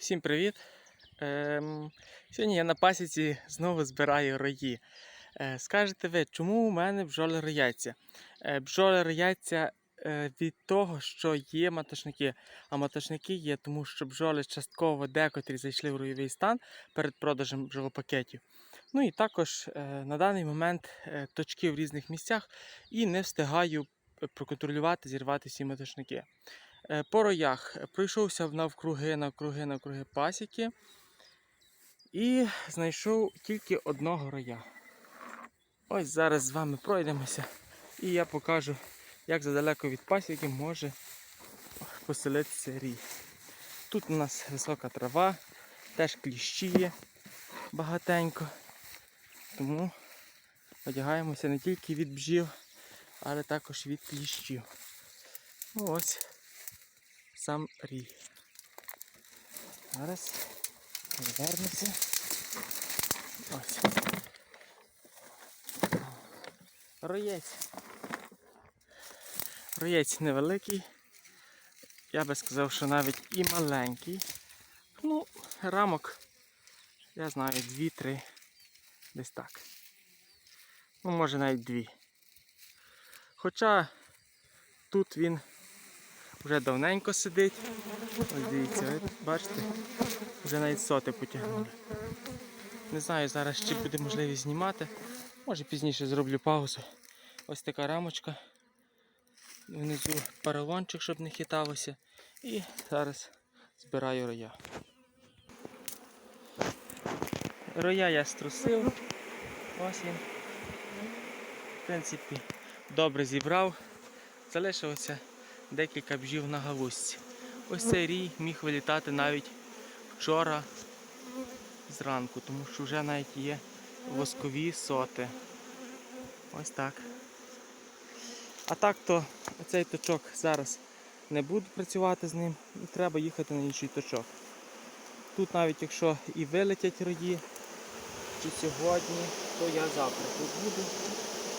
Всім привіт! Ем, сьогодні я на пасіці знову збираю рої. Е, скажете ви, чому у мене бджоли рояться? Е, бджоли рояться е, від того, що є матошники. А матошники є, тому що бджоли частково декотрі зайшли в ройовий стан перед продажем бджолопакетів. Ну і також е, на даний момент е, точки в різних місцях і не встигаю проконтролювати, зірвати всі матошники. Е, По роях пройшовся навкруги, навкруги, навкруги пасіки і знайшов тільки одного роя. Ось зараз з вами пройдемося і я покажу, як задалеко від пасіки може поселитися рій. Тут у нас висока трава, теж кліщі є багатенько. Тому одягаємося не тільки від бджіл, але також від кліщів. Ось сам рій. Зараз розвернемося. Ось. Роєць. Роєць невеликий. Я би сказав, що навіть і маленький. Ну, рамок, я знаю, дві-три. Десь так. Ну, може навіть дві. Хоча тут він вже давненько сидить. Ось дивіться, ви бачите, вже навіть соти потягнули. Не знаю зараз, чи буде можливість знімати. Може пізніше зроблю паузу. Ось така рамочка. Внизу паралончик, щоб не хиталося. І зараз збираю роя. Роя я струсив. Ось він. В принципі, добре зібрав. Залишилося декілька бжів на галузці. Ось цей рій міг вилітати навіть вчора зранку, тому що вже навіть є воскові соти. Ось так. А так то цей точок зараз не буду працювати з ним і треба їхати на інший точок. Тут навіть якщо і вилетять рої, чи сьогодні, то я завтра тут буду.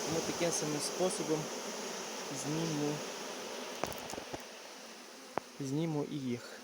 Тому таким самим способом зніму зніму і їх.